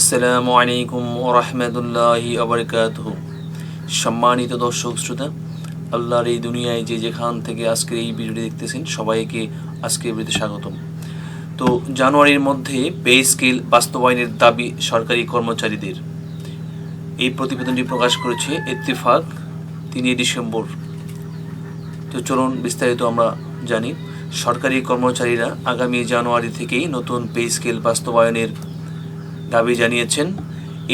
আসসালামু আলাইকুম রহমতুল্লাহি আবরকাত সম্মানিত দর্শক শ্রোতা, আল্লাহর এই দুনিয়ায় যে যেখান থেকে আজকের এই ভিডিওটি দেখতেছেন, সবাইকে আজকের ভিডিওতে স্বাগতম। তো জানুয়ারির মধ্যে পে স্কেল বাস্তবায়নের দাবি সরকারি কর্মচারীদের। এই প্রতিবেদনটি প্রকাশ করেছে ইত্তেফাক তিনই ডিসেম্বর। তো চলুন বিস্তারিত আমরা জানি। সরকারি কর্মচারীরা আগামী জানুয়ারি থেকেই নতুন পে স্কেল বাস্তবায়নের দাবি জানিয়েছেন।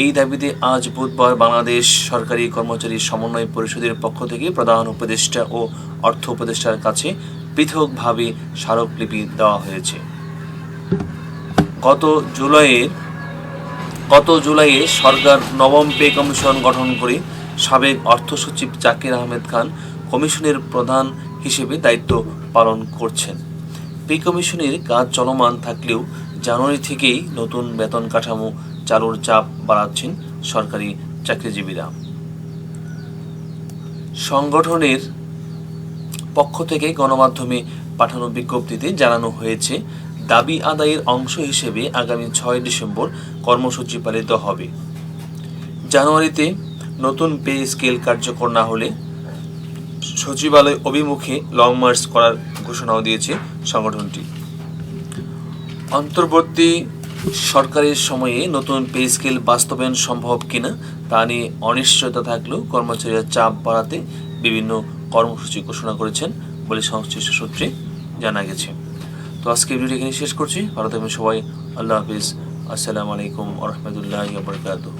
এই দাবিতে আজ বুধবার বাংলাদেশ সরকারি কর্মচারী সমন্বয় পরিষদের পক্ষ থেকে প্রধান উপদেষ্টা ও অর্থ উপদেষ্টার কাছে পৃথকভাবে স্মারকলিপি দেওয়া হয়েছে। গত জুলাইয়ের গত জুলাইয়ে সরকার নবম পে কমিশন গঠন করে সাবেক অর্থ সচিব জাকির আহমেদ খান কমিশনের প্রধান হিসেবে দায়িত্ব পালন করছেন। পে কমিশনের কাজ চলমান থাকলেও জানুয়ারি থেকেই নতুন বেতন কাঠামো চালুর চাপ বাড়াচ্ছেন সরকারি চাকরিজীবীরা। সংগঠনের পক্ষ থেকে গণমাধ্যমে পাঠানো বিজ্ঞপ্তিতে জানানো হয়েছে, দাবি আদায়ের অংশ হিসেবে আগামী ছয় ডিসেম্বর কর্মসূচি পালিত হবে। জানুয়ারিতে নতুন পে স্কেল কার্যকর না হলে সচিবালয় অভিমুখে লং মার্চ করার ঘোষণাও দিয়েছে সংগঠনটি। অন্তর্বর্তী সরকারের সময়ে নতুন পে স্কেল বাস্তবায়ন সম্ভব কিনা তা নিয়ে অনিশ্চয়তা থাকলেও কর্মচারীরা চাপ বাড়াতে বিভিন্ন কর্মসূচি ঘোষণা করেছেন বলে সংশ্লিষ্ট সূত্রে জানা গেছে। তো আজকে ভিডিওটি এখানে শেষ করছি। ভালো থাকবেন সবাই। আল্লাহ হাফিজ। আসসালামু আলাইকুম আহমদুল্লাহ বরকাতুহ।